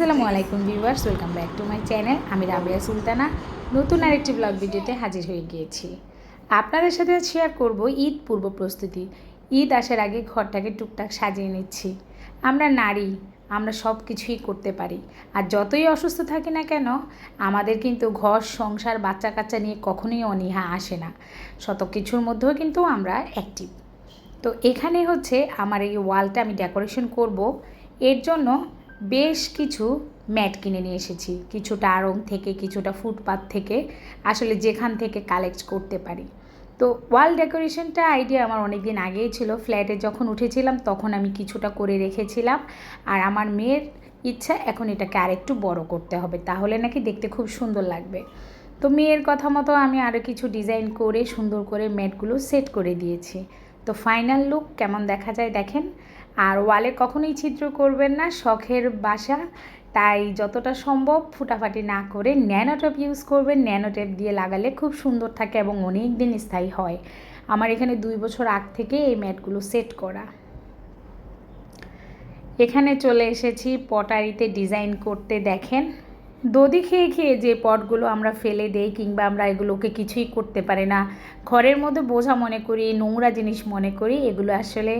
আসসালামু আলাইকুম viewers, welcome back to my channel. আমি রাবিয়া সুলতানা, নতুন আরেকটি ব্লগ ভিডিওতে হাজির হয়ে গিয়েছি। আপনাদের সাথে শেয়ার করব ঈদ পূর্ব প্রস্তুতি। ঈদ আসার আগে ঘরটাকে টুকটাক সাজিয়ে নিচ্ছি। আমরা নারী, আমরা সব কিছুই করতে পারি। আর যতই অসুস্থ থাকি না কেন, আমাদের কিন্তু ঘর, সংসার বাচ্চা কাচ্চা নিয়ে কখনোই অনীহা আসে না। শত কিছুর মধ্যেও কিন্তু আমরা অ্যাক্টিভ তো এখানে হচ্ছে আমার এই ওয়ালটা আমি ডেকোরেশন করব। এর জন্য বেশ কিছু ম্যাট কিনে নিয়ে এসেছি। কিছুটা আড়ং থেকে, কিছুটা ফুটপাথ থেকে, আসলে যেখান থেকে কালেক্ট করতে পারি। তো ওয়াল ডেকোরেশনটা আইডিয়া আমার অনেক দিন আগেই ছিল। ফ্ল্যাটে যখন উঠেছিলাম তখন আমি কিছুটা করে রেখেছিলাম। আর আমার মেয়ের ইচ্ছা এখন এটাকে আরেকটু বড় করতে হবে। তাহলে নাকি দেখতে খুব সুন্দর লাগবে। তো মেয়ের কথা মতো আমি আরও কিছু ডিজাইন করে, সুন্দর করে ম্যাটগুলো সেট করে দিয়েছি। তো ফাইনাল লুক কেমন দেখা যায় দেখেন? আর ওয়ালে কখনোই ছিদ্র করবেন না, শখের বাসা। তাই যতটা সম্ভব ফুটাফাটি না করে ন্যানোটেপ ইউজ করবেন। ন্যানোটেপ দিয়ে লাগালে খুব সুন্দর থাকে এবং অনেক দিন স্থায়ী হয়। আমার এখানে দুই বছর আগ থেকে এই ম্যাটগুলো সেট করা। এখানে চলে এসেছি পটারিতে ডিজাইন করতে দেখেন। দধি খেয়ে খেয়ে যে পটগুলো আমরা ফেলে দেই কিংবা আমরা এগুলোকে কিছুই করতে পারি না, ঘরের মধ্যে বোঝা মনে করি, নোংরা জিনিস মনে করি, এগুলো আসলে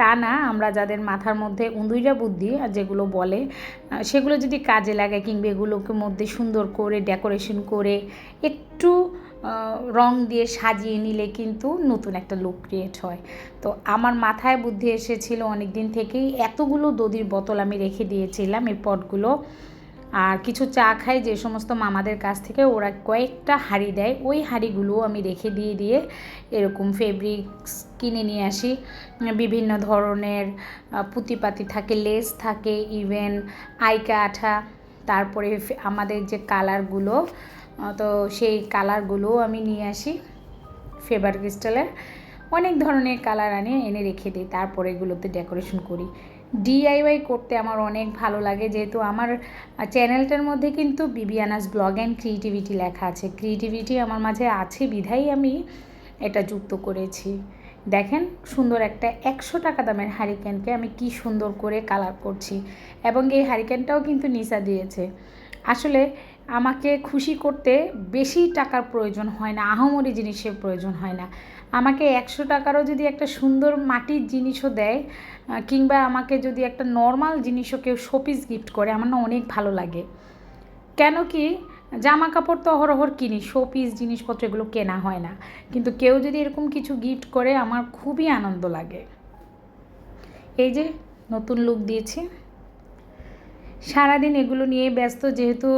তা না। আমরা যাদের মাথার মধ্যে উঁদুইরা বুদ্ধি আর যেগুলো বলে সেগুলো যদি কাজে লাগে কিংবা এগুলোকে মধ্যে সুন্দর করে ডেকোরেশন করে একটু রং দিয়ে সাজিয়ে নিলে কিন্তু নতুন একটা লুক ক্রিয়েট হয়। তো আমার মাথায় বুদ্ধি এসেছিল অনেক দিন থেকেই এতগুলো দদির বোতল আমি রেখে দিয়েছিলাম এই পটগুলো। আর কিছু চা খাই যে সমস্ত মামাদের কাছ থেকে, ওরা কয়েকটা হাঁড়ি দেয়। ওই হাঁড়িগুলো আমি রেখে দিয়ে দিয়ে এরকম ফেব্রিক্স কিনে নিয়ে আসি। বিভিন্ন ধরনের পুঁতিপাতি থাকে লেস থাকে ইভেন আইকা আঠা, তারপরে আমাদের যে কালারগুলো তো সেই কালারগুলো আমি নিয়ে আসি ফেবার ক্রিস্টালের অনেক ধরনের কালার আনি, এনে রেখে দিই, তারপরে এগুলোতে ডেকোরেশন করি। ডিআইওয়াই করতে আমার অনেক ভালো লাগে। যেহেতু আমার চ্যানেলটার মধ্যে কিন্তু বিবিয়ানাস ব্লগ অ্যান্ড ক্রিয়েটিভিটি লেখা আছে। ক্রিয়েটিভিটি আমার মাঝে আছে বিধাই আমি এটা যুক্ত করেছি। দেখেন সুন্দর একটা একশো টাকা দামের হারিকেনকে আমি কি সুন্দর করে কালার করছি। এবং এই হারিকেনটাও কিন্তু নিসা দিয়েছে। আসলে আমাকে খুশি করতে বেশি টাকার প্রয়োজন হয় না, আহমরি জিনিসের প্রয়োজন হয় না। আমাকে একশো টাকারও যদি একটা সুন্দর মাটির জিনিসও দেয় কিংবা আমাকে যদি একটা নর্মাল জিনিসও কেউ শোপিস গিফট করে, আমার না অনেক ভালো লাগে। কেন কি জামা কাপড় তো অহরহর কিনি শোপিস জিনিসপত্র এগুলো কেনা হয় না। কিন্তু কেউ যদি এরকম কিছু গিফট করে, আমার খুবই আনন্দ লাগে। এই যে নতুন লুক দিয়েছি। সারাদিন এগুলো নিয়ে ব্যস্ত, যেহেতু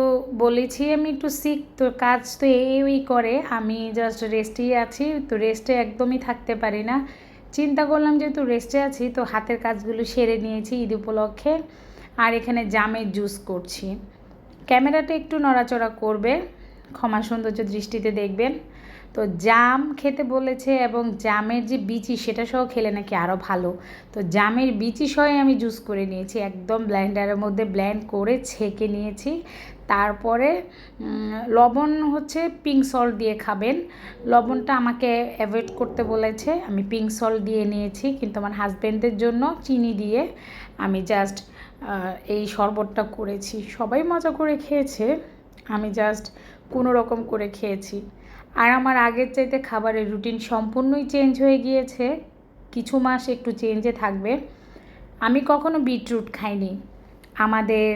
বলেছি আমি একটু শিখ তো কাজ তো এই করে, আমি জাস্ট রেস্টেই আছি, তো রেস্টে একদমই থাকতে পারি না। চিন্তা করলাম যেহেতু রেস্টে আছি, তো হাতের কাজগুলো সেরে নিয়েছি ঈদ উপলক্ষে, আর এখানে জামের জুস করছি। ক্যামেরাটা একটু নড়াচড়া করবে, ক্ষমা সৌন্দর্য দৃষ্টিতে দেখবেন। তো জাম খেতে বলেছে এবং জামের যে বিচি, সেটা সহ খেলে নাকি আরও ভালো। তো জামের বিচি সহ আমি জুস করে নিয়েছি, একদম ব্ল্যান্ডারের মধ্যে ব্ল্যান্ড করে ছেঁকে নিয়েছি। তারপরে লবণ হচ্ছে পিঙ্ক সল্ট দিয়ে খাবেন। লবণটা আমাকে অ্যাভয়েড করতে বলেছে, আমি পিঙ্ক সল্ট দিয়ে নিয়েছি, কিন্তু আমার হাজব্যান্ডের জন্য চিনি দিয়ে আমি জাস্ট এই শরবতটা করেছি। সবাই মজা করে খেয়েছে, আমি জাস্ট কোনো রকম করে খেয়েছি। আর আমার আগের চাইতে খাবারের রুটিন সম্পূর্ণই চেঞ্জ হয়ে গিয়েছে। কিছু মাস একটু চেঞ্জে থাকবে। আমি কখনো বিটরুট খাইনি। আমাদের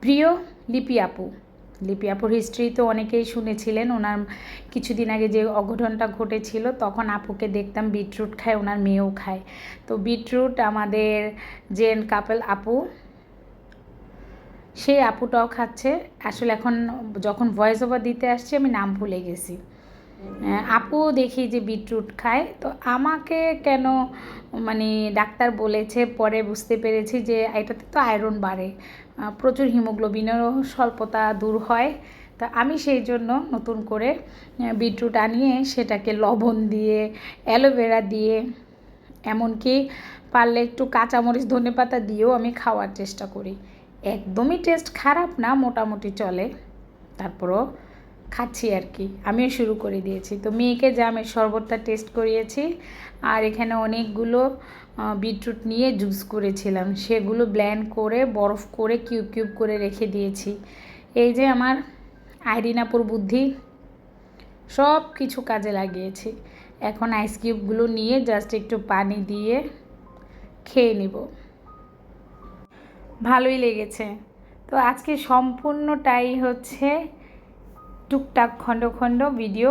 প্রিয় লিপি আপু। লিপি আপুর হিস্ট্রি তো অনেকেই শুনেছিলেন। ওনার কিছুদিন আগে যে অঘটনটা ঘটেছিল, তখন আপুকে দেখতাম বিটরুট খায়, ওনার মেয়েও খায়। তো বিটরুট আমাদের জেন কাপেল আপু সেই আপুটাও খাচ্ছে। আসলে এখন যখন ভয়েস ওভার দিতে আসছি আমি নাম ভুলে গেছি। আপু দেখি যে বিটরুট খায়। তো আমাকে কেন মানে ডাক্তার বলেছে পরে বুঝতে পেরেছি যে এটাতে তো আয়রন বাড়ে। প্রচুর হিমোগ্লোবিনেরও স্বল্পতা দূর হয়। তা আমি সেই জন্য নতুন করে বিটরুট আনিয়ে সেটাকে লবণ দিয়ে অ্যালোভেরা দিয়ে এমনকি পারলে একটু কাঁচামরিচ ধনে পাতা দিয়েও আমি খাওয়ার চেষ্টা করি। একদমই টেস্ট খারাপ না, মোটামুটি চলে। তারপরও খাচ্ছি আর কি। আমিও শুরু করে দিয়েছি। তো মেয়েকে জামের শরবতটা টেস্ট করিয়েছি, আর এখানে অনেকগুলো বিটরুট নিয়ে জুস করেছিলাম। সেগুলো ব্ল্যান্ড করে, বরফ করে কিউব কিউব করে রেখে দিয়েছি। এই যে আমার আইরিনাপুর বুদ্ধি সব কিছু কাজে লাগিয়েছি। এখন আইস কিউবগুলো নিয়ে জাস্ট একটু পানি দিয়ে খেয়ে নিব। ভালোই লেগেছে। তো আজকে সম্পূর্ণটাই হচ্ছে টুকটাক খণ্ড খণ্ড ভিডিও।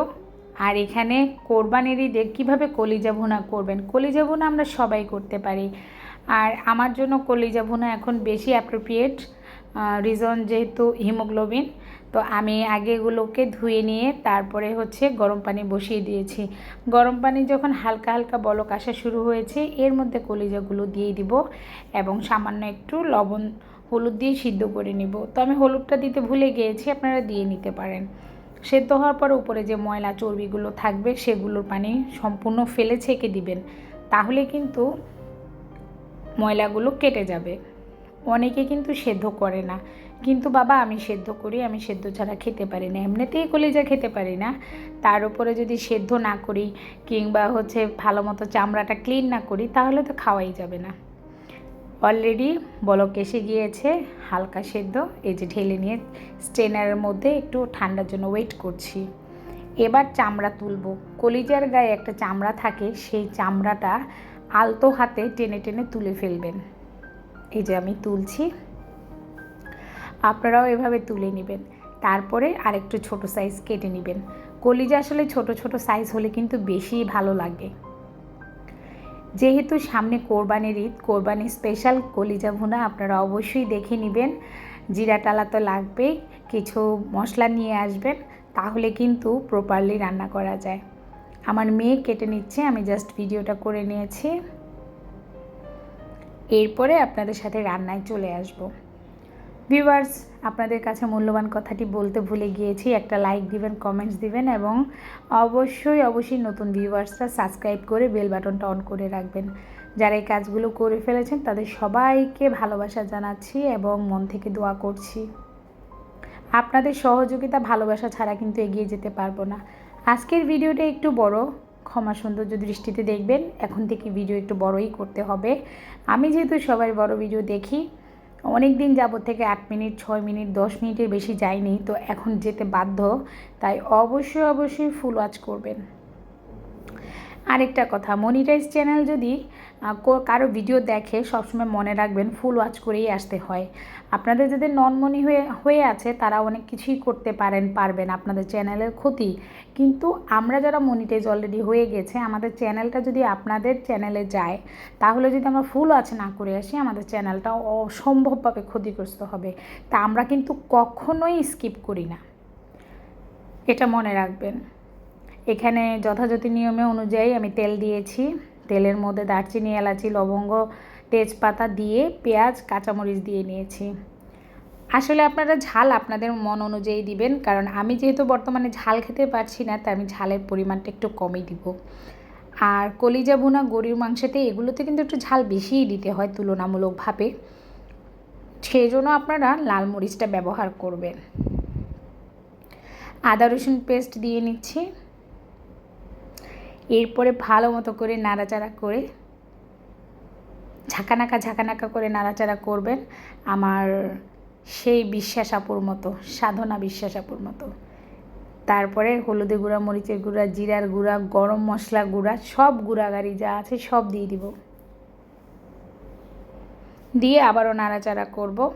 আর এখানে কোরবানির ঈদে কীভাবে কলিজা ভুনা করবেন? কলিজা ভুনা আমরা সবাই করতে পারি। আর আমার জন্য কলিজা ভুনা এখন বেশি অ্যাপ্রোপ্রিয়েট রিজন যেহেতু হিমোগ্লোবিন তো আমি আগে এগুলোকে ধুয়ে নিয়ে তারপরে হচ্ছে গরম পানি বসিয়ে দিয়েছি। গরম পানি যখন হালকা হালকা বলক আসা শুরু হয়েছে, এর মধ্যে কলিজাগুলো দিয়ে দিব এবং সামান্য একটু লবণ হলুদ দিয়ে সিদ্ধ করে নিব। তো আমি হলুদটা দিতে ভুলে গিয়েছি, আপনারা দিয়ে নিতে পারেন। সেদ্ধ হওয়ার পর উপরে যে ময়লা চর্বিগুলো থাকবে, সেগুলোর পানি সম্পূর্ণ ফেলে ছেঁকে দিবেন। তাহলে কিন্তু ময়লাগুলো কেটে যাবে। অনেকে কিন্তু সেদ্ধ করে না। কিন্তু বাবা, আমি সেদ্ধ করি, আমি সেদ্ধ ছাড়া খেতে পারি না। এমনিতেই কলিজা খেতে পারি না। তার উপরে যদি সেদ্ধ না করি কিংবা হচ্ছে ভালো মতো চামড়াটা ক্লিন না করি, তাহলে তো খাওয়াই যাবে না। অলরেডি বলক এসে গিয়েছে, হালকা সেদ্ধ, এই যে ঢেলে নিয়ে স্ট্রেনারের মধ্যে একটু ঠান্ডার জন্য ওয়েট করছি। এবার চামড়া তুলব। কলিজার গায়ে একটা চামড়া থাকে, সেই চামড়াটা আলতো হাতে টেনে টেনে তুলে ফেলবেন। এই যে আমি তুলছি। আপনারাও এভাবে তুলে নেবেন। তারপরে আরেকটু ছোট সাইজ কেটে নেবেন। কলিজা আসলে ছোট ছোট সাইজ হলে কিন্তু বেশি ভালো লাগে। যেহেতু সামনে কোরবানির ঈদ, কোরবানির স্পেশাল কলিজা ভুনা, আপনারা অবশ্যই দেখে নেবেন। জিরা টালা তো লাগবেই কিছু মশলা নিয়ে আসবেন, তাহলে কিন্তু প্রপারলি রান্না করা যায়। আমার মেয়ে কেটে নিচ্ছে, আমি জাস্ট ভিডিওটা করে নিয়েছি। এরপরে আপনাদের সাথে রান্নায় চলে আসব। ভিউয়ার্স আপনাদের কাছে মূল্যবান কথাটি বলতে ভুলে গিয়েছি। একটা লাইক দিবেন কমেন্টস দিবেন এবং অবশ্যই অবশ্যই নতুন ভিউয়ার্সরা সাবস্ক্রাইব করে বেল বাটনটা অন করে রাখবেন। যারা এই কাজগুলো করে ফেলেছেন, তাদের সবাইকে ভালোবাসা জানাচ্ছি এবং মন থেকে দোয়া করছি। আপনাদের সহযোগিতা, ভালোবাসা ছাড়া কিন্তু এগিয়ে যেতে পারব না। আজকের ভিডিওটা একটু বড়, ক্ষমা সৌন্দর্য দৃষ্টিতে দেখবেন। এখন থেকে ভিডিও একটু বড়ই করতে হবে। আমি যেহেতু সবাই বড় ভিডিও দেখি অনেক দিন যাবত থেকে আট মিনিট, ছয় মিনিট, দশ মিনিটের বেশি যায়নি, তো এখন যেতে বাধ্য, তাই অবশ্যই অবশ্যই ফুল ওয়াচ করবেন। আরেকটা কথা মনিটাইজ চ্যানেল যদি কারও ভিডিও দেখে সবসময় মনে রাখবেন ফুল ওয়াচ করেই আসতে হয়। আপনাদের যাদের নন মনি হয়ে হয়ে আছে, তারা অনেক কিছুই করতে পারেন, পারবেন, আপনাদের চ্যানেলের ক্ষতি। কিন্তু আমরা যারা মনিটাইজ অলরেডি হয়ে গেছে, আমাদের চ্যানেলটা যদি আপনাদের চ্যানেলে যায়, তাহলে যদি আমরা ফুল ওয়াচ না করে আসি, আমাদের চ্যানেলটা অসম্ভবভাবে ক্ষতিগ্রস্ত হবে। তা আমরা কিন্তু কখনোই স্কিপ করি না। এটা মনে রাখবেন। এখানে যথাযথ নিয়মে অনুযায়ী আমি তেল দিয়েছি। তেলের মধ্যে দারচিনি, এলাচি, লবঙ্গ, তেজপাতা দিয়ে পেঁয়াজ, কাঁচামরিচ দিয়ে নিয়েছি। আসলে আপনারা ঝাল আপনাদের মন অনুযায়ী দিবেন, কারণ আমি যেহেতু বর্তমানে ঝাল খেতে পারছি না, তাই আমি ঝালের পরিমাণটা একটু কমই দিব। আর কলিজা বোনা গরুর মাংসতে এগুলোতে কিন্তু একটু ঝাল বেশিই দিতে হয় তুলনামূলকভাবে। সেই জন্য আপনারা লাল মরিচটা ব্যবহার করবেন। আদা রসুন পেস্ট দিয়ে নিচ্ছি। এরপরে ভালো মতো করে নাড়াচাড়া করে ঝাঁকানাকা ঝাঁকানাকা করে নাড়াচাড়া করবেন আমার সেই বিশ্বাস আপুর মতো, সাধনা বিশ্বাস আপুর মতো। তারপরে হলুদের গুঁড়া, মরিচের গুঁড়া, জিরার গুঁড়া, গরম মশলা গুঁড়া, সব গুঁড়াগাড়ি যা আছে সব দিয়ে দিব। দিয়ে আবারও নাড়াচাড়া করব।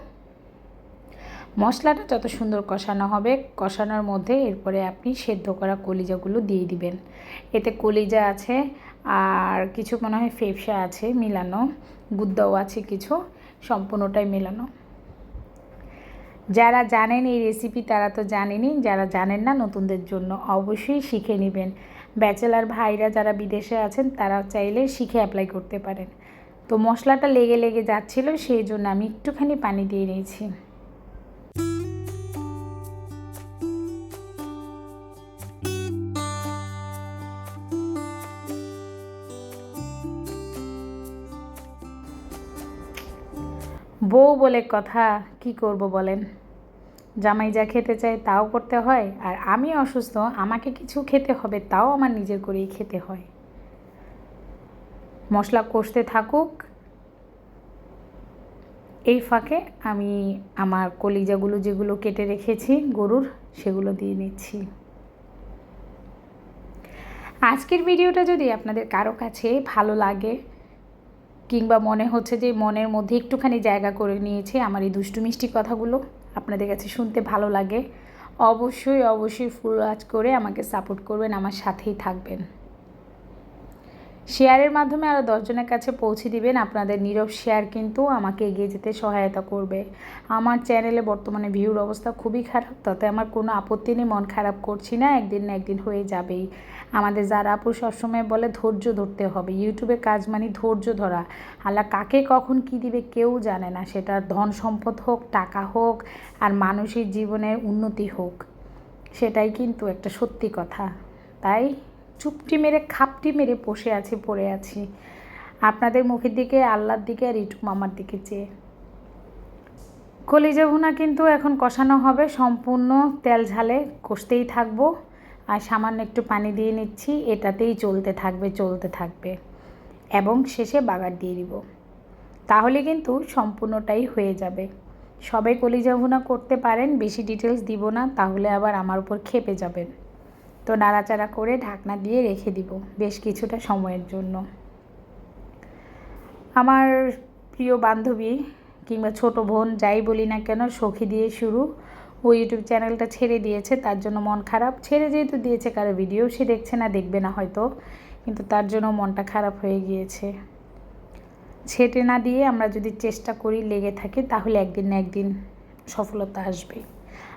মশলাটা যত সুন্দর কষানো হবে, কষানোর মধ্যে এরপরে আপনি সেদ্ধ করা কলিজাগুলো দিয়ে দিবেন। এতে কলিজা আছে আর কিছু মনে হয় ফেফসা আছে মিলানো, গুদ্দাও আছে কিছু, সম্পূর্ণটাই মেলানো। যারা জানেন এই রেসিপি তারা তো জানেনই, যারা জানেন না নতুনদের জন্য অবশ্যই শিখে নেবেন। ব্যাচেলার ভাইরা যারা বিদেশে আছেন তারা চাইলে শিখে অ্যাপ্লাই করতে পারেন। তো মশলাটা লেগে লেগে যাচ্ছিল, সেই জন্য আমি একটুখানি পানি দিয়ে নিয়েছি। বউ বলে কথা, কি করব বলেন? জামাই যা খেতে চায় তাও করতে হয়, আর আমি অসুস্থ, আমাকে কিছু খেতে হবে তাও আমার নিজের করেই খেতে হয়। মশলা কষতে থাকুক। এই ফাঁকে আমি আমার কলিজাগুলো যেগুলো কেটে রেখেছি গরুর, সেগুলো দিয়ে নিচ্ছি। আজকের ভিডিওটা যদি আপনাদের কারও কাছে ভালো লাগে কিংবা মনে হচ্ছে যে মনের মধ্যে একটুখানি জায়গা করে নিয়েছে আমার এই দুষ্টু মিষ্টি কথাগুলো, আপনাদের কাছে শুনতে ভালো লাগে। অবশ্যই অবশ্যই ফুল আজ করে আমাকে সাপোর্ট করবেন, আমার সাথেই থাকবেন। শেয়ারের মাধ্যমে আরও দশজনের কাছে পৌঁছে দিবেন। আপনাদের নীরব শেয়ার কিন্তু আমাকে এগিয়ে যেতে সহায়তা করবে। আমার চ্যানেলে বর্তমানে ভিউর অবস্থা খুবই খারাপ, তাতে আমার কোনো আপত্তি নেই, মন খারাপ করছি না, একদিন না একদিন হয়ে যাবেই। আমাদের যারা আপু সবসময় বলে ধৈর্য ধরতে হবে, ইউটিউবে কাজ মানে ধৈর্য ধরা। আল্লাহ কাকে কখন কি দিবে কেউ জানে না, সেটা ধন সম্পদ হোক, টাকা হোক, আর মানুষের জীবনের উন্নতি হোক, সেটাই কিন্তু একটা সত্যি কথা। তাই চুপটি মেরে, খাপটি মেরে বসে আছি, পড়ে আছি। আপনাদের মুখের দিকে, আল্লাহর দিকে আর ইটু মামার দিকে চেয়ে। কলিজা ভুনা কিন্তু এখন কষানো হবে, সম্পূর্ণ তেল ঝালে কষতেই থাকব। আর সামান্য একটু পানি দিয়ে নিচ্ছি, এটাতেই চলতে থাকবে চলতে থাকবে। এবং শেষে বাগার দিয়ে দিব। তাহলে কিন্তু সম্পূর্ণটাই হয়ে যাবে। সবাই কলিজা ভুনা করতে পারেন, বেশি ডিটেলস দিব না, তাহলে আবার আমার উপর খেপে যাবেন। তো নাড়াচাড়া করে ঢাকনা দিয়ে রেখে দিব বেশ কিছুটা সময়ের জন্য। আমার প্রিয় বান্ধবী কিংবা ছোট বোন যাই বলি না কেন, সখী দিয়ে শুরু। ও ইউটিউব চ্যানেলটা ছেড়ে দিয়েছে, তার জন্য মন খারাপ। ছেড়ে যেহেতু দিয়েছে, কারও ভিডিও সে দেখছে না, দেখবে না হয়তো, কিন্তু তার জন্য মনটা খারাপ হয়ে গিয়েছে। ছেটে না দিয়ে আমরা যদি চেষ্টা করি লেগে থাকি, তাহলে একদিন না একদিন সফলতা আসবে